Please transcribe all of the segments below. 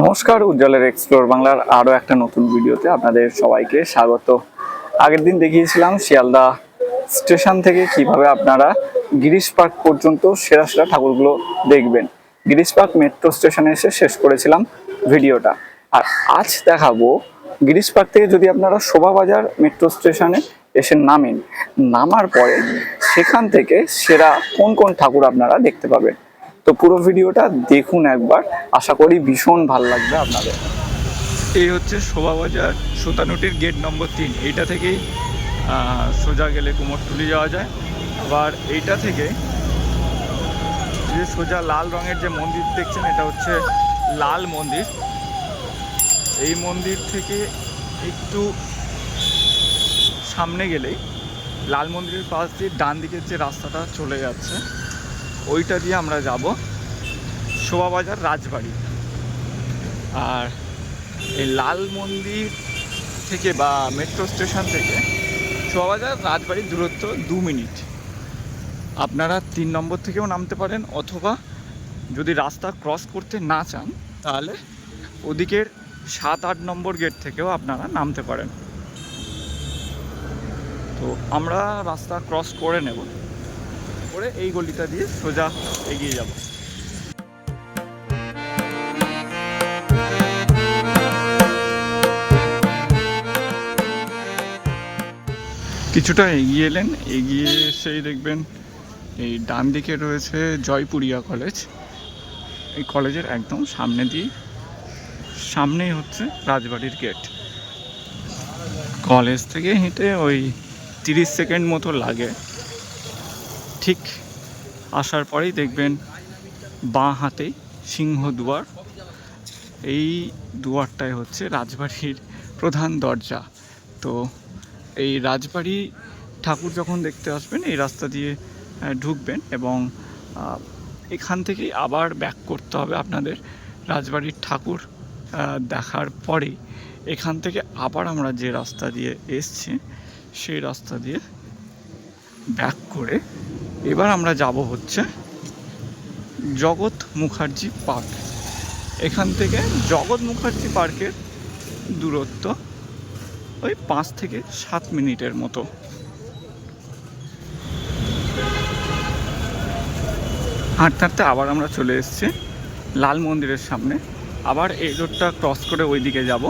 নমস্কার, উজ্জ্বলের এক্সপ্লোর বাংলার আরও একটা নতুন ভিডিওতে আপনাদের সবাইকে স্বাগত। আগের দিন দেখিয়েছিলাম শিয়ালদা স্টেশন থেকে কীভাবে আপনারা গিরিশ পার্ক পর্যন্ত সেরা সেরা ঠাকুরগুলো দেখবেন। গিরিশ পার্ক মেট্রো স্টেশনে এসে শেষ করেছিলাম ভিডিওটা। আর আজ দেখাবো গিরিশ পার্ক থেকে যদি আপনারা শোভাবাজার মেট্রো স্টেশনে এসে নামেন, নামার পরে সেখান থেকে সেরা কোন কোন ঠাকুর আপনারা দেখতে পাবেন। তো পুরো ভিডিওটা দেখুন একবার। আশা করি ভীষণ ভালো লাগবে আপনাদের। এই হচ্ছে শোভাবাজার সুতানুটির গেট নম্বর তিন। এইটা থেকেই সোজা গেলে কুমোরটুলি যাওয়া যায়। আবার এইটা থেকে যে সোজা লাল রঙের যে মন্দির দেখছেন, এটা হচ্ছে লাল মন্দির। এই মন্দির থেকে একটু সামনে গেলেই লাল মন্দিরের পাশ দিয়ে ডান দিকের যে রাস্তাটা চলে যাচ্ছে ওইটা দিয়ে আমরা যাব শোভাবাজার রাজবাড়ি। আর এই লাল মন্দির থেকে বা মেট্রো স্টেশন থেকে শোভাবাজার রাজবাড়ির দূরত্ব দু মিনিট। আপনারা তিন নম্বর থেকেও নামতে পারেন অথবা যদি রাস্তা ক্রস করতে না চান, তাহলে ওদিকের সাত, আট নম্বর গেট থেকেও আপনারা নামতে পারেন। তো আমরা রাস্তা ক্রস করে নেব। করে এই গলিটা দিয়ে সোজা এগিয়ে যাব। কিছুটা এগিয়ে এলেন, এগিয়ে এসেই দেখবেন এই ডান দিকে রয়েছে জয়পুরিয়া কলেজ। এই কলেজের একদম সামনে দিয়ে, সামনেই হচ্ছে রাজবাড়ির গেট। কলেজ থেকে হেঁটে ওই তিরিশ সেকেন্ড মতো লাগে। ঠিক আসার পরেই দেখবেন বাঁ হাতেই সিংহদুয়ার এই দুয়ারটাই হচ্ছে রাজবাড়ির প্রধান দরজা। তো এই রাজবাড়ি ঠাকুর যখন দেখতে আসবেন, এই রাস্তা দিয়ে ঢুকবেন এবং এখান থেকেই আবার ব্যাক করতে হবে আপনাদের রাজবাড়ির ঠাকুর দেখার পরেই। এখান থেকে আবার আমরা যে রাস্তা দিয়ে এসছি, সেই রাস্তা দিয়ে ব্যাক করে এবার আমরা যাব হচ্ছে জগৎ মুখার্জি পার্ক। এখান থেকে জগৎ মুখার্জি পার্কের দূরত্ব ওই পাঁচ থেকে সাত মিনিটের মতো। হাঁটতে হাঁটতে আবার আমরা চলে এসেছি লাল মন্দিরের সামনে। আবার এই রোডটা ক্রস করে ওই দিকে যাব।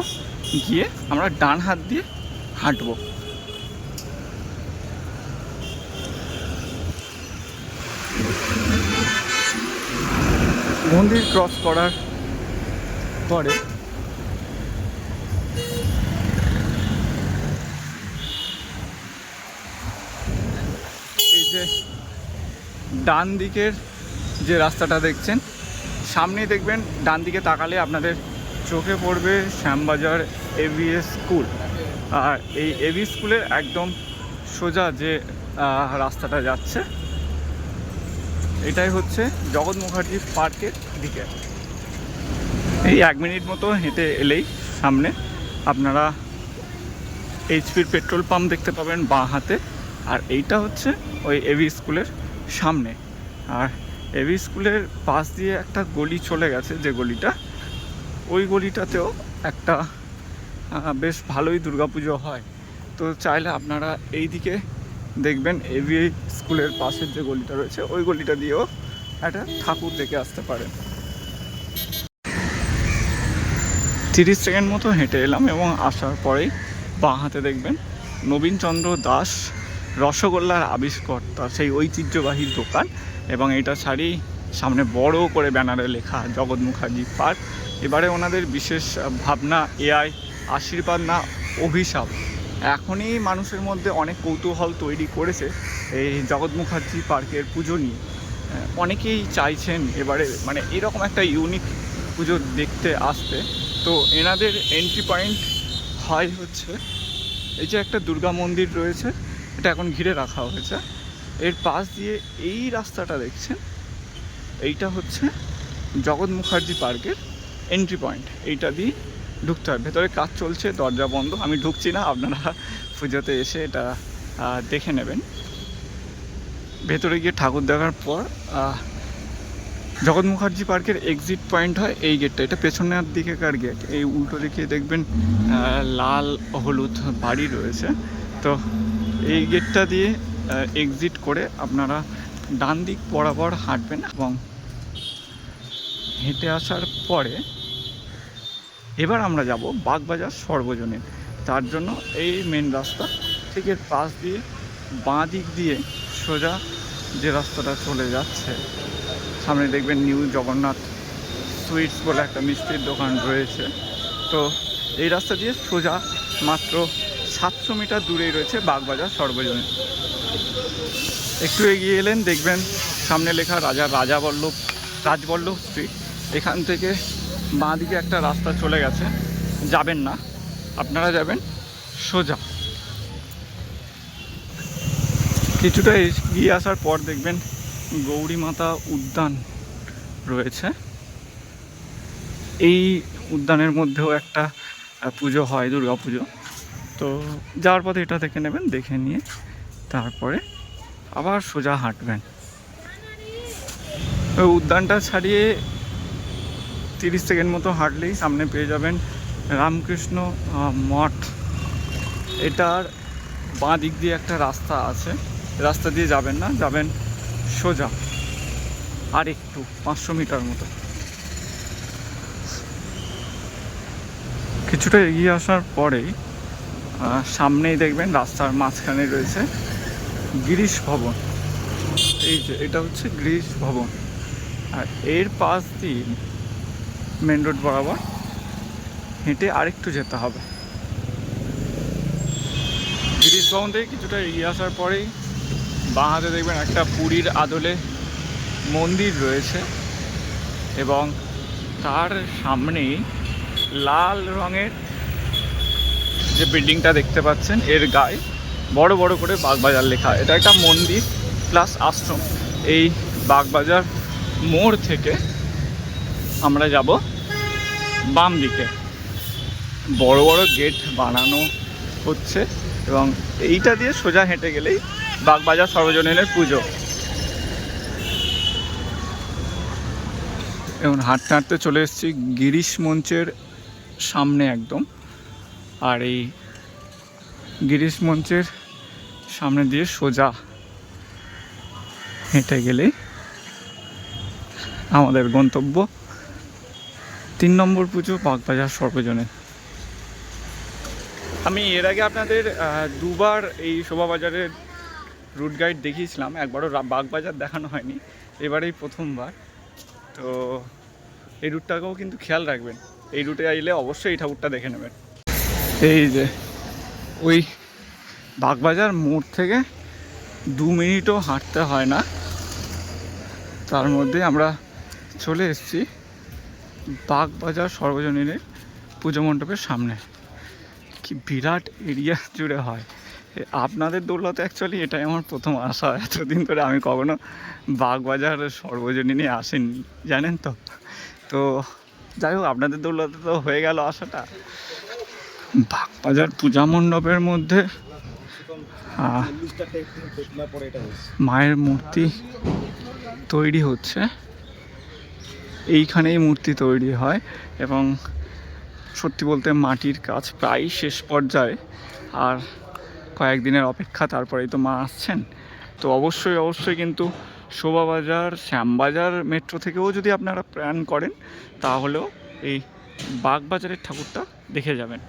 গিয়ে আমরা ডান হাত দিয়ে হাঁটবো। মন্দির ক্রস করার পরে এই যে ডান দিকের যে রাস্তাটা দেখছেন, সামনেই দেখবেন, ডান দিকে তাকালে আপনাদের চোখে পড়বে শ্যামবাজার এভিএস স্কুল আর এই এভি স্কুলের একদম সোজা যে রাস্তাটা যাচ্ছে, এটাই হচ্ছে জগৎ মুখার্জি পার্কের দিকে। এই এক মিনিট মতো হেঁটে এলেই সামনে আপনারা এইচপির পেট্রোল পাম্প দেখতে পাবেন বাঁ হাতে। আর এইটা হচ্ছে ওই এভি স্কুলের সামনে। আর এভি স্কুলের পাশ দিয়ে একটা গলি চলে গেছে যে গলিটা। ওই গলিটাতেও একটা বেশ ভালোই দুর্গাপুজো হয়। তো চাইলে আপনারা এই দিকে দেখবেন এভি স্কুলের পাশের যে গলিটা রয়েছে, ওই গলিটা দিয়েও একটা ঠাকুর দেখে আসতে পারেন তিরিশ সেকেন্ড মতো হেঁটে এলাম এবং আসার পরেই বাঁ হাতে দেখবেন নবীনচন্দ্র দাস রসগোল্লার আবিষ্কর্তা, সেই ঐতিহ্যবাহী দোকান এবং এটা ছাড়ি সামনে বড় করে ব্যানারে লেখা জগৎ মুখার্জি পার্ক। এবারে ওনাদের বিশেষ ভাবনা এআই, আশীর্বাদ না অভিশাপ। এখনই মানুষের মধ্যে অনেক কৌতূহল তৈরি করেছে এই জগৎ মুখার্জি পার্কের পুজো নিয়ে অনেকেই চাইছেন এবারে মানে এরকম একটা ইউনিক পুজো দেখতে আসতে। তো এনাদের এন্ট্রি পয়েন্ট হয় হচ্ছে, এই যে একটা দুর্গা মন্দির রয়েছে, এটা এখন ঘিরে রাখা হয়েছে। এর পাশ দিয়ে এই রাস্তাটা দেখছেন, এইটা হচ্ছে জগৎ মুখার্জি পার্কের এন্ট্রি পয়েন্ট এইটা দিয়ে ঢুকতে হয়। ভেতরে কাজ চলছে, দরজা বন্ধ। আমি ঢুকছি না, আপনারা পুজোতে এসে এটা দেখে নেবেন। ভেতরে গিয়ে ঠাকুর দেখার পর জগৎ মুখার্জি পার্কের এক্সিট পয়েন্ট হয় এই গেটটা এটা পেছনের দিকেকার গেট এই উল্টো দিকে দেখবেন লাল হলুদ বাড়ি রয়েছে। তো এই গেটটা দিয়ে এক্সিট করে আপনারা ডান দিক বরাবর হাঁটবেন এবং হেঁটে আসার পরে এবার আমরা যাব বাগবাজার সর্বজনীন। তার জন্য এই মেন রাস্তা, ঠিক এর পাশ দিয়ে, বাঁ দিক দিয়ে সোজা যে রাস্তাটা চলে যাচ্ছে। সামনে দেখবেন নিউ জগন্নাথ সুইটস বলে একটা মিষ্টির দোকান রয়েছে। তো এই রাস্তা দিয়ে সোজা মাত্র সাতশো মিটার দূরেই রয়েছে বাগবাজার সর্বজনীন। একটু এগিয়ে এলেন, দেখবেন সামনে লেখা রাজা, রাজাবল্লভ, রাজবল্লভ স্ট্রিট এখান থেকে বাঁ দিকে একটা রাস্তা চলে গেছে। যাবেন না। আপনারা যাবেন সোজা। কিছুটা এগিয়ে আসার পর দেখবেন গৌরী মাতা উদ্যান রয়েছে। এই উদ্যানের মধ্যেও একটা পুজো হয়, দুর্গা পুজো। তো যাওয়ার পথে এটা দেখে নেবেন, দেখে নিয়ে তারপরে আবার সোজা হাঁটবেন। ওই উদ্যানটা ছাড়িয়ে তিরিশ সেকেন্ড মতো হাঁটলেই সামনে পেয়ে যাবেন রামকৃষ্ণ মঠ। এটার বাঁ দিক দিয়ে একটা রাস্তা আছে। রাস্তা দিয়ে যাবেন না, যাবেন সোজা, আর একটু পাঁচশো মিটার মতো। কিছুটা এগিয়ে আসার পরেই সামনেই দেখবেন রাস্তার মাঝখানে রয়েছে গিরিশ ভবন। এই যে, এটা হচ্ছে গিরিশ ভবন। আর এর পাশ দিয়ে মেন রোড বরাবর হেঁটে আরেকটু যেতে হবে। গিরিশ ভবন থেকে কিছুটা এগিয়ে আসার পরেই বাঁ হাতে দেখবেন একটা পুরীর আদলে মন্দির রয়েছে এবং তার সামনেই লাল রঙের যে বিল্ডিংটা দেখতে পাচ্ছেন, এর গায়ে বড় বড় করে বাগবাজার লেখা। এটা একটা মন্দির প্লাস আশ্রম। এই বাগবাজার মোড় থেকে আমরা যাব বাম দিকে। বড় বড় গেট বানানো হচ্ছে এবং এইটা দিয়ে সোজা হেঁটে গেলেই বাগবাজার সর্বজনীনের পুজো। এবং হাঁটতে হাঁটতে চলে এসেছি গিরিশ মঞ্চের সামনে একদম। আর এই গিরিশ মঞ্চের সামনে দিয়ে সোজা হেঁটে গেলে আমাদের গন্তব্য তিন নম্বর পুজো বাগবাজার সর্বজনীন। আমি এর আগে আপনাদের দুবার এই শোভাবাজারের রুট গাইড দেখিয়েছিলাম, একবারও বাগবাজার দেখানো হয়নি, এবারেই প্রথমবার। তো এই রুটটাকেও কিন্তু খেয়াল রাখবেন, এই রুটে আইলে অবশ্যই এই ঠাকুরটা দেখে নেবেন। এই যে, ওই বাগবাজার মোড় থেকে দু মিনিটও হাঁটতে হয় না। তার মধ্যে আমরা চলে এসেছি বাগবাজার সর্বজনীনের পুজো মণ্ডপের সামনে। কি বিরাট এরিয়া জুড়ে হয়। আপনাদের দৌলতে অ্যাকচুয়ালি এটাই আমার প্রথম আসা এতদিন ধরে আমি কখনো বাগবাজার সর্বজনীনে আসেনি, জানেন তো? তো যাই হোক, আপনাদের দৌলতে তো হয়ে গেল আসাটা বাগবাজার পূজা মণ্ডপের মধ্যে মায়ের মূর্তি তৈরি হচ্ছে। এইখানেই মূর্তি তৈরি হয় এবং সত্যি বলতে মাটির কাজ প্রায় শেষ পর্যায়ে। আর কয়েকদিনের অপেক্ষা, তারপরেই তো মা আসছেন। তো অবশ্যই অবশ্যই কিন্তু শোভাবাজার, শ্যামবাজার মেট্রো থেকেও যদি আপনারা প্ল্যান করেন, তাহলেও এই বাগবাজারের ঠাকুরটা দেখে যাবেন।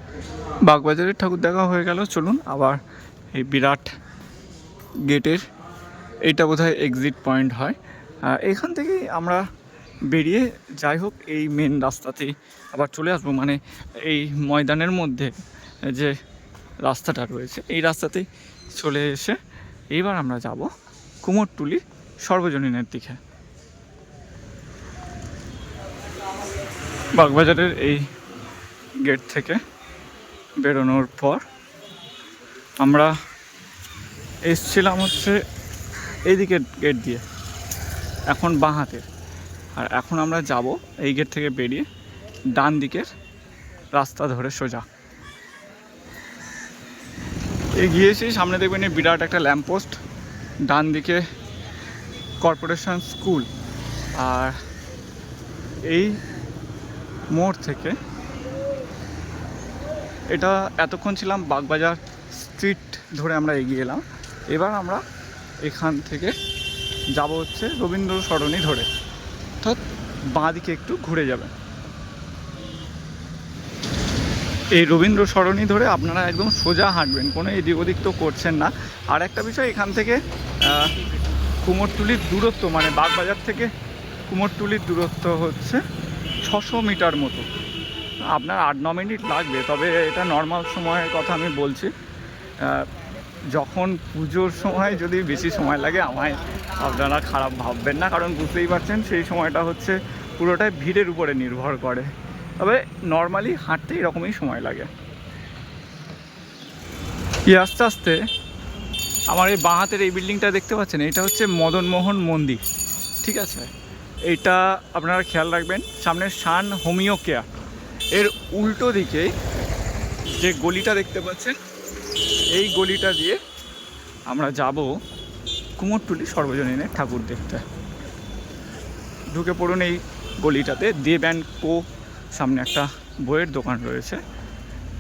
বাগবাজারের ঠাকুর দেখা হয়ে গেল, চলুন আবার এই বিরাট গেটের এইটা বোধহয় এক্সিট পয়েন্ট হয়। এখান থেকেই আমরা বেরিয়ে যাই হোক, এই মেন রাস্তাতেই আবার চলে আসব। মানে এই ময়দানের মধ্যে যে রাস্তাটা রয়েছে। এই রাস্তাতেই চলে এসে এইবার আমরা যাব কুমোরটুলি সর্বজনীনের দিকে। বাগবাজারের এই গেট থেকে বেরোনোর পর আমরা এসছিলাম হচ্ছে এইদিকে গেট দিয়ে, এখন বাঁ হাতের। আর এখন আমরা যাব এই গেট থেকে বেরিয়ে ডান দিকের রাস্তা ধরে সোজা। এগিয়েছি, সামনে দেখবেন এই বিরাট একটা ল্যাম্পপোস্ট ডান দিকে কর্পোরেশন স্কুল। আর এই মোড় থেকে এটা এতক্ষণ ছিলাম বাগবাজার স্ট্রিট ধরে আমরা এগিয়ে এলাম। এবার আমরা এখান থেকে যাব হচ্ছে রবীন্দ্র সরণি ধরে। অর্থাৎ বাঁ দিকে একটু ঘুরে যাবেন। এই রবীন্দ্র সরণি ধরে আপনারা একদম সোজা হাঁটবেন, কোনো এদিক ওদিক তো করছেন না। আর একটা বিষয়, এখান থেকে কুমোরটুলির দূরত্ব মানে বাগবাজার থেকে কুমোরটুলির দূরত্ব হচ্ছে ছশো মিটার মতো। আপনার আট ন মিনিট লাগবে, তবে এটা নর্মাল সময়ের কথা আমি বলছি। যখন পুজোর সময় যদি বেশি সময় লাগে, আমায় আপনারা খারাপ ভাববেন না, কারণ বুঝতেই পারছেন সেই সময়টা হচ্ছে পুরোটাই ভিড়ের উপরে নির্ভর করে। তবে নর্মালি হাঁটতে এরকমই সময় লাগে। এই আস্তে আস্তে আমার এই বাঁ হাতের এই বিল্ডিংটা দেখতে পাচ্ছেন, এটা হচ্ছে মদনমোহন মন্দির, ঠিক আছে? এইটা আপনারা খেয়াল রাখবেন, সামনে শান হোমিও কেয়ার। এর উল্টো দিকে যে গলিটা দেখতে পাচ্ছেন, এই গলিটা দিয়ে আমরা যাব কুমোরটুলি সর্বজনীনের ঠাকুর দেখতে। ঢুকে পড়ুন এই গলিটাতে দেব অ্যান্ড কো সামনে একটা বইয়ের দোকান রয়েছে।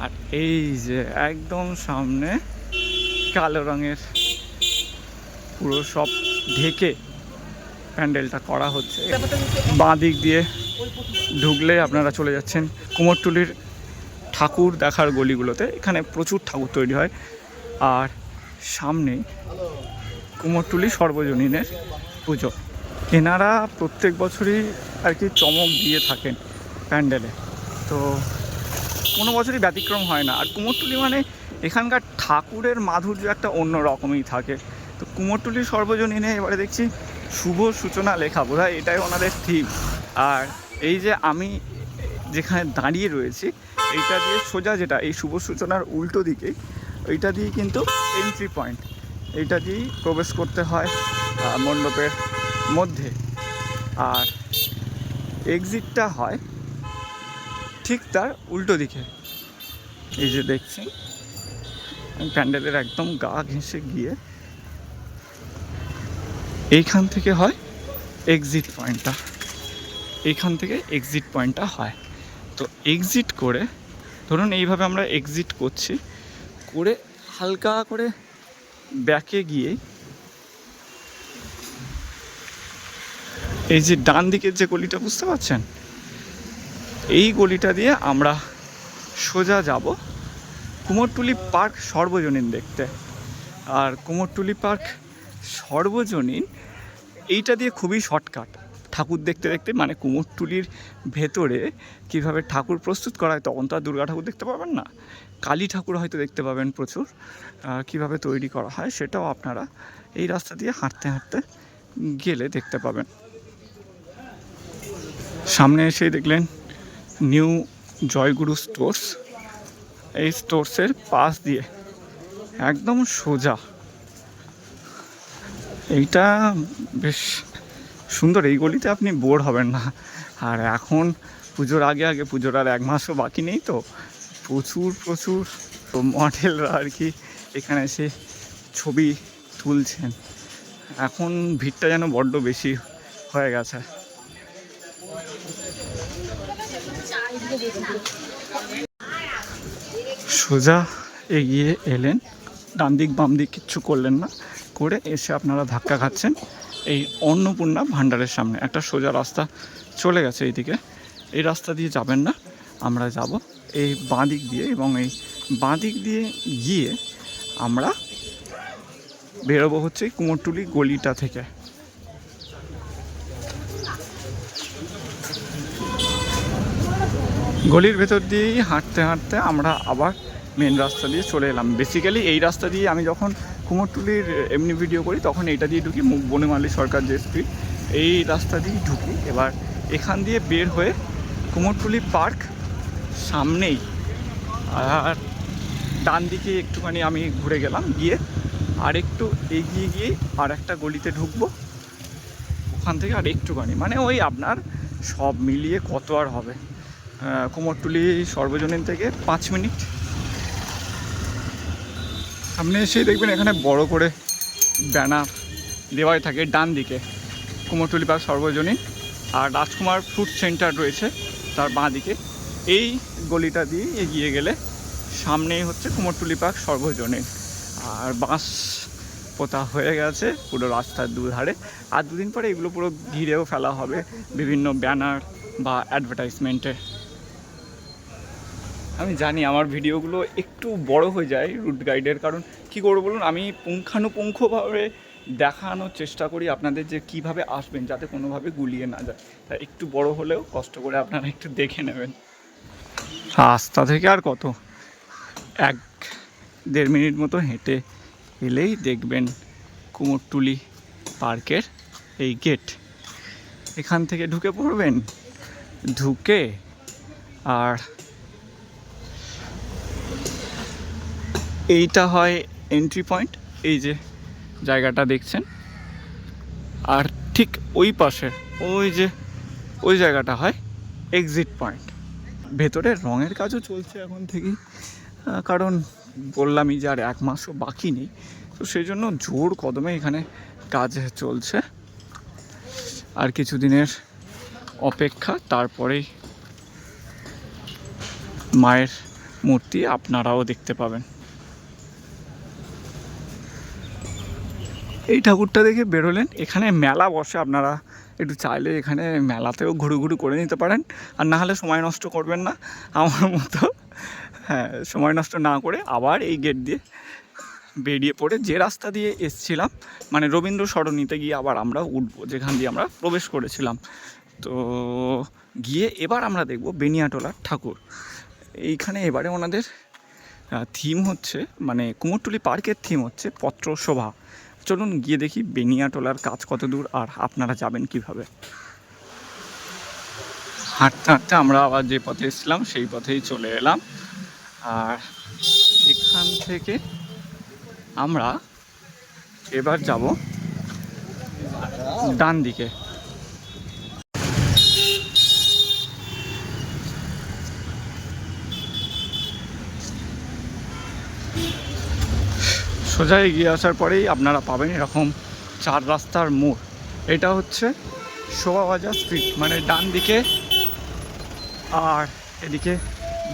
আর এই যে একদম সামনে কালো রঙের পুরো সব ঢেকে প্যান্ডেলটা করা হচ্ছে। বাঁ দিক দিয়ে ঢুকলে আপনারা চলে যাচ্ছেন কুমোরটুলির ঠাকুর দেখার গলিগুলোতে। এখানে প্রচুর ঠাকুর তৈরি হয়। আর সামনেই কুমোরটুলি সর্বজনীনের পুজো। এনারা প্রত্যেক বছরই আর কি চমক দিয়ে থাকেন। প্যান্ডেলে। তো কোনো বছরই ব্যতিক্রম হয় না। আর কুমোরটুলি মানে এখানকার ঠাকুরের মাধুর্য একটা অন্য রকমই থাকে। তো কুমোরটুলি সর্বজনীনে এবারে দেখছি শুভ সূচনা লেখা। বোধ হয় এটাই ওনাদের থিম আর এই যে আমি যেখানে দাঁড়িয়ে রয়েছি, এইটা দিয়ে সোজা যেটা, এই শুভ সূচনার উল্টো দিকে, এইটা দিয়ে কিন্তু এন্ট্রি পয়েন্ট এইটা দিয়েই প্রবেশ করতে হয় মণ্ডপের মধ্যে। আর এক্সিটটা হয় ঠিক তার উল্টো দিকে। এই যে দেখছি প্যান্ডেলের একদম গা ঘেঁষে গিয়ে এইখান থেকে হয় এক্সিট পয়েন্টটা এইখান থেকে এক্সিট পয়েন্টটা হয়। তো এক্সিট করে, ধরুন এইভাবে আমরা এক্সিট করছি, করে হালকা করে ব্যাকে গিয়ে এই যে ডান দিকের যে গলিটা বুঝতে পারছেন? এই গলিটা দিয়ে আমরা সোজা যাব কুমোরটুলি পার্ক সর্বজনীন দেখতে। আর কুমোরটুলি পার্ক সর্বজনীন, এইটা দিয়ে খুবই শর্টকাট। ঠাকুর দেখতে দেখতে মানে কুমোরটুলির ভেতরে কীভাবে ঠাকুর প্রস্তুত করা হয়, তখন তো আর দুর্গা ঠাকুর দেখতে পাবেন না। কালী ঠাকুর হয়তো দেখতে পাবেন প্রচুর। কীভাবে তৈরি করা হয় সেটাও আপনারা এই রাস্তা দিয়ে হাঁটতে হাঁটতে গেলে দেখতে পাবেন। সামনে এসে দেখলেন নিউ জয়গুরু স্টোর্স, এই স্টোর্সের পাশ দিয়ে একদম সোজা। এইটা বেশ সুন্দর, এই গলিতে আপনি বোর হবেন না। আর এখন পুজোর আগে আগে, পুজোর আর এক মাসও বাকি নেই তো, প্রচুর প্রচুর মডেলরা আর কি এখানে এসে ছবি তুলছেন। এখন ভিড়টা যেন বড্ড বেশি হয়ে গেছে। সোজা এগিয়ে এলেন। ডান দিক বাম দিক কিচ্ছু করলেন না। করে এসে আপনারা ধাক্কা খাচ্ছেন এই অন্নপূর্ণা ভাণ্ডারের সামনে। একটা সোজা রাস্তা চলে গেছে এইদিকে। এই রাস্তা দিয়ে যাবেন না। আমরা যাব এই বাঁ দিক দিয়ে এবং এই বাঁ দিক দিয়ে গিয়ে আমরা বেরোবো হচ্ছে কুমোরটুলি গলিটা থেকে। গলির ভেতর দিয়েই হাঁটতে হাঁটতে আমরা আবার মেন রাস্তা দিয়ে চলে এলাম। বেসিক্যালি এই রাস্তা দিয়ে আমি যখন কুমোরটুলির এমনি ভিডিও করি, তখন এইটা দিয়ে ঢুকি মুখ বনেমালী সরকার যে স্ট্রিট এই রাস্তা দিয়েই ঢুকি, এবার এখান দিয়ে বের হয়ে কুমোরটুলি পার্ক সামনেই। আর ডান দিকে একটুখানি আমি ঘুরে গেলাম, গিয়ে আর একটু এগিয়ে গিয়ে আর একটা গলিতে ঢুকবো। ওখান থেকে আর একটুখানি মানে ওই আপনার সব মিলিয়ে কত আর হবে? কুমোরটুলি সর্বজনীন থেকে পাঁচ মিনিট। সামনে এসেই দেখবেন এখানে বড় করে ব্যানার দেওয়াই থাকে ডান দিকে। কুমোরটুলি পার্ক সর্বজনীন। আর রাজকুমার ফুড সেন্টার রয়েছে তার বাঁ দিকে। এই গলিটা দিয়ে এগিয়ে গেলে সামনেই হচ্ছে কুমোরটুলি পার্ক সর্বজনীন। আর বাঁশ পোতা হয়ে গেছে পুরো রাস্তার দুধারে। আর দুদিন পরে এগুলো পুরো ঘিরেও ফেলা হবে বিভিন্ন ব্যানার বা অ্যাডভার্টাইজমেন্টে আমি জানি আমার ভিডিওগুলো একটু বড় হয়ে যায় রুট গাইডের, কারণ কি করব বলুন? আমি পুঙ্খানুপুঙ্খভাবে দেখানোর চেষ্টা করি আপনাদের যে কীভাবে আসবেন, যাতে কোনোভাবে গুলিয়ে না যায়। তা একটু বড় হলেও কষ্ট করে আপনারা একটু দেখে নেবেন। রাস্তা থেকে আর কত? এক দেড় মিনিট মতো হেঁটে এলেই দেখবেন কুমোরটুলি পার্কের এই গেট। এখান থেকে ঢুকে পড়বেন? ঢুকে আর এইটা হয় এন্ট্রি পয়েন্ট এই যে জায়গাটা দেখছেন। আর ঠিক ওই পাশে, ওই যে, ওই জায়গাটা হয় এক্সিট পয়েন্ট ভেতরে রঙের কাজও চলছে এখন থেকেই কারণ বললামই যে আর এক মাসও বাকি নেই। তো সেই জন্য জোর কদমে এখানে কাজ চলছে। আর কিছুদিনের অপেক্ষা, তারপরেই মায়ের মূর্তি আপনারাও দেখতে পাবেন। এই ঠাকুরটা দেখে বেরোলেন। এখানে মেলা বসে আপনারা একটু চাইলে এখানে মেলাতেও ঘুরু ঘুরু করে নিতে পারেন। আর না হলে সময় নষ্ট করবেন না। আমার মতো হ্যাঁ সময় নষ্ট না করে আবার এই গেট দিয়ে বেরিয়ে পড়ে যে রাস্তা দিয়ে এসছিলাম মানে রবীন্দ্র সরণিতে গিয়ে আবার আমরা উঠবো, যেখান দিয়ে আমরা প্রবেশ করেছিলাম। তো গিয়ে এবার আমরা দেখব বেনিয়াটোলার ঠাকুর। এইখানে এবারে ওনাদের থিম হচ্ছে মানে কুমোরটুলি পার্কের থিম হচ্ছে পত্র শোভা চলুন গিয়ে দেখি বেনিয়াটোলার কাজ কত দূর আর আপনারা যাবেন কীভাবে। হাঁটতে হাঁটতে আমরা আবার যে পথে এসেছিলাম সেই পথেই চলে এলাম। আর এখান থেকে আমরা এবার যাব ডান দিকে সোজা এগিয়ে আসার পরেই আপনারা পাবেন এরকম চার রাস্তার মোড়। এটা হচ্ছে শোভাবাজার স্ট্রিট মানে ডান দিকে আর এদিকে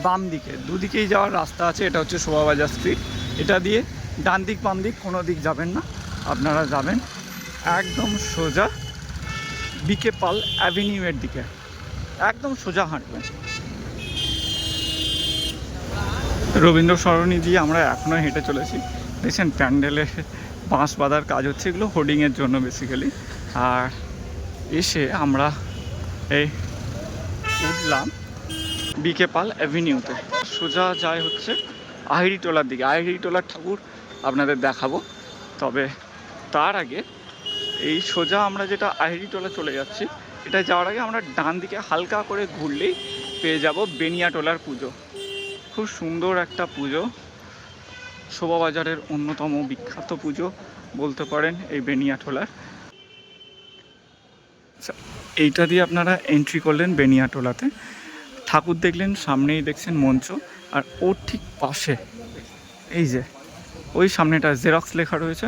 বাম দিকে। দুদিকেই যাওয়ার রাস্তা আছে, এটা হচ্ছে শোভাবাজার স্ট্রিট এটা দিয়ে ডান দিক, বাম দিক, কোনো দিক যাবেন না। আপনারা যাবেন একদম সোজা বিকে পাল অ্যাভিনিউয়ের দিকে। একদম সোজা হাঁটবেন। রবীন্দ্র সরণি দিয়ে আমরা এখনও হেঁটে চলেছি। দেখছেন, প্যান্ডেলে বাঁশ বাঁধার কাজ হচ্ছে, এগুলো হোর্ডিংয়ের জন্য বেসিক্যালি আর এসে আমরা এই উঠলাম বিকে পাল অ্যাভিনিউতে সোজা যায় হচ্ছে আহিরিটোলার দিকে। আহিরিটোলার ঠাকুর আপনাদের দেখাবো। তবে তার আগে এই সোজা আমরা যেটা আহিরিটোলা চলে যাচ্ছি, এটা যাওয়ার আগে আমরা ডান দিকে হালকা করে ঘুরলেই পেয়ে যাব বেনিয়াটোলার পুজো। খুব সুন্দর একটা পুজো। শোভাবাজারের অন্যতম বিখ্যাত পুজো বলতে পারেন এই বেনিয়াটোলার আচ্ছা, এইটা দিয়ে আপনারা এন্ট্রি করলেন বেনিয়াটোলাতে ঠাকুর দেখলেন সামনেই দেখছেন মঞ্চ আর ওর ঠিক পাশে এই যে ওই সামনেটা জেরক্স লেখা রয়েছে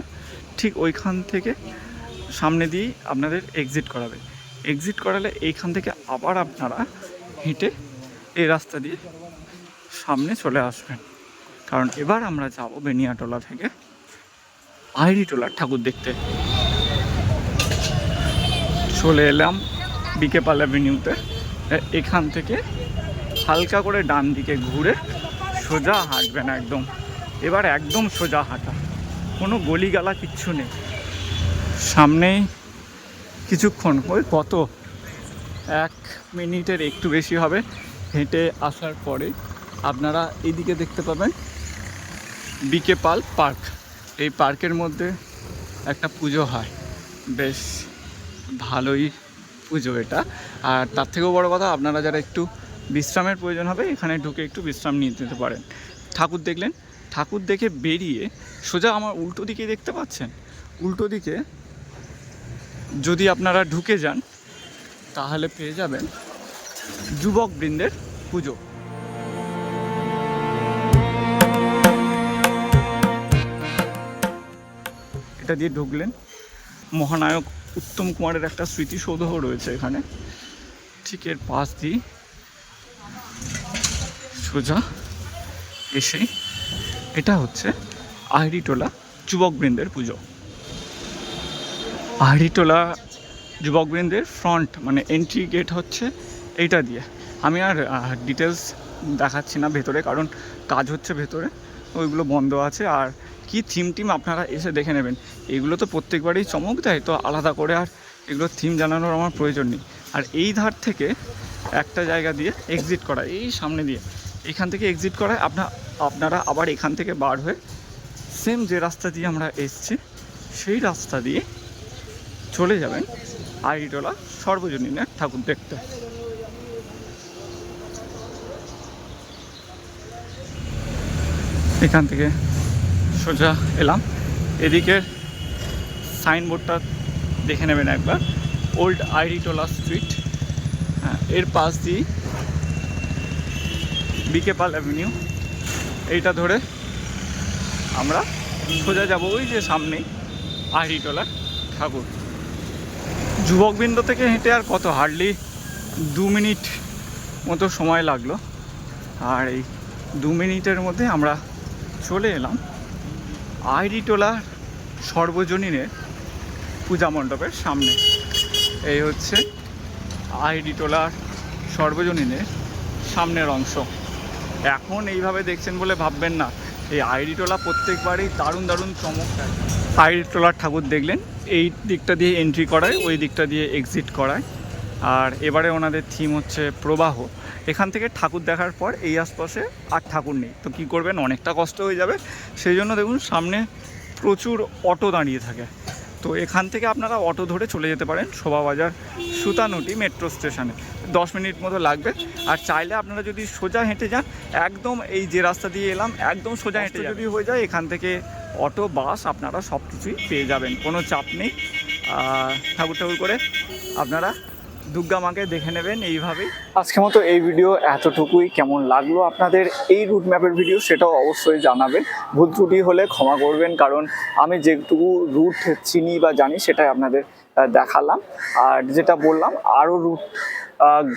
ঠিক ওইখান থেকে সামনে দিয়ে আপনাদের এক্সিট করাবে। এক্সিট করালে এইখান থেকে আবার আপনারা হেঁটে এই রাস্তা দিয়ে সামনে চলে আসবেন। কারণ এবার আমরা যাব বেনিয়াটোলা থেকে। আইরিটোলার ঠাকুর দেখতে। চলে এলাম বিকেপাল অ্যাভিনিউতে। এখান থেকে হালকা করে ডান দিকে ঘুরে সোজা হাঁটবেন একদম। এবার একদম সোজা হাঁটা। কোনো গলিগালা কিচ্ছু নেই। সামনেই কিছুক্ষণ ওই কত? এক মিনিটের একটু বেশি হবে। হেঁটে আসার পরে আপনারা এইদিকে দেখতে পাবেন বিকে পাল পার্ক এই পার্কের মধ্যে একটা পুজো হয়। বেশ ভালোই পুজো এটা। আর তার থেকেও বড় কথা, আপনারা যারা একটু বিশ্রামের প্রয়োজন হবে, এখানে ঢুকে একটু বিশ্রাম নিয়ে নিতে পারেন। ঠাকুর দেখলেন। ঠাকুর দেখে বেরিয়ে সোজা আমার উল্টো দিকে দেখতে পাচ্ছেন? উল্টো দিকে যদি আপনারা ঢুকে যান, তাহলে পেয়ে যাবেন যুবক বৃন্দের পুজো। এটা দিয়ে ঢুকলেন। মহানায়ক উত্তম কুমারের একটা স্মৃতিসৌধও রয়েছে এখানে। ঠিক এর পাশ দিয়ে সোজা এসে এটা হচ্ছে আহরিটোলা যুবকবৃন্দের পুজো। আহরিটোলা যুবকবৃন্দের ফ্রন্ট মানে এন্ট্রি গেট হচ্ছে এইটা দিয়ে। আমি আর ডিটেলস দেখাচ্ছি না ভেতরে, কারণ কাজ হচ্ছে ভেতরে। ওইগুলো বন্ধ আছে আর কি থিম টিম আপনারা এসে দেখে নেবেন? এগুলো তো প্রত্যেকবারই চমক দেয়, তো আলাদা করে আর এগুলো থিম জানানোর আমার প্রয়োজন নেই। আর এই ধার থেকে একটা জায়গা দিয়ে এক্সিট করা, এই সামনে দিয়ে। এখান থেকে এক্সিট করায় আপনার আপনারা আবার এখান থেকে বার হয়ে সেম যে রাস্তা দিয়ে আমরা এসছি, সেই রাস্তা দিয়ে চলে যাবেন আইডিটোলা সর্বজনীনের ঠাকুর দেখতে। এখান থেকে সোজা এলাম। এদিকের সাইনবোর্ডটা দেখে নেবেন একবার। ওল্ড আইডিটোলা স্ট্রিট এর পাশ দিয়ে বিকে পাল অ্যাভিনিউ এইটা ধরে আমরা সোজা যাব ওই যে সামনেই আহরিটোলার ঠাকুর। যুবকবৃন্দ থেকে হেঁটে আর কত? হার্ডলি দু মিনিট মতো সময় লাগল। আর এই দু মিনিটের মধ্যে আমরা চলে এলাম। আইরিটোলার সর্বজনীনের পূজা মণ্ডপের সামনে। এই হচ্ছে আইরিটোলার সর্বজনীনের সামনের অংশ। এখন এইভাবে দেখছেন বলে ভাববেন না। এই আইরিটোলা প্রত্যেকবারই দারুণ দারুণ চমক দেয়। আইরিটোলার ঠাকুর দেখলেন, এই দিকটা দিয়ে এন্ট্রি করায়, ওই দিকটা দিয়ে এক্সিট করায়। আর এবারে ওনাদের থিম হচ্ছে প্রবাহ। এখান থেকে ঠাকুর দেখার পর এই আশপাশে আর ঠাকুর নেই। তো কী করবেন? অনেকটা কষ্ট হয়ে যাবে। সেই জন্য দেখুন সামনে প্রচুর অটো দাঁড়িয়ে থাকে। তো এখান থেকে আপনারা অটো ধরে চলে যেতে পারেন শোভাবাজার সুতানুটি মেট্রো স্টেশনে। দশ মিনিট মতো লাগবে। আর চাইলে আপনারা যদি সোজা হেঁটে যান একদম এই যে রাস্তা দিয়ে এলাম একদম সোজা হেঁটে যদি হয়ে যায় এখান থেকে অটো বাস আপনারা সব কিছুই পেয়ে যাবেন। কোনো চাপ নেই। ঠাকুর ঠাকুর করে আপনারা দুর্গা মাকে দেখে নেবেন এইভাবেই। আজকের মতো এই ভিডিও এতটুকুই। কেমন লাগল আপনাদের এই রুট ম্যাপের ভিডিও সেটাও অবশ্যই জানাবেন। ভুল ত্রুটি হলে ক্ষমা করবেন, কারণ আমি যেটুকু রুট চিনি বা জানি সেটাই আপনাদের দেখালাম। আর যেটা বললাম, আরও রুট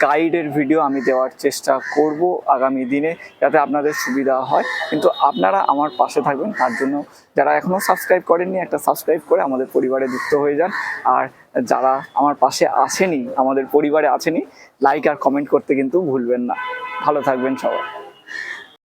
গাইডের ভিডিও আমি দেওয়ার চেষ্টা করব আগামী দিনে যাতে আপনাদের সুবিধা হয়। কিন্তু আপনারা আমার পাশে থাকবেন, তার জন্য যারা এখনও সাবস্ক্রাইব করেননি, একটা সাবস্ক্রাইব করে আমাদের পরিবারে যুক্ত হয়ে যান। আর যারা আমার পাশে আসেনি, আমাদের পরিবারে আসেনি লাইক আর কমেন্ট করতে কিন্তু ভুলবেন না। ভালো থাকবেন সবাই।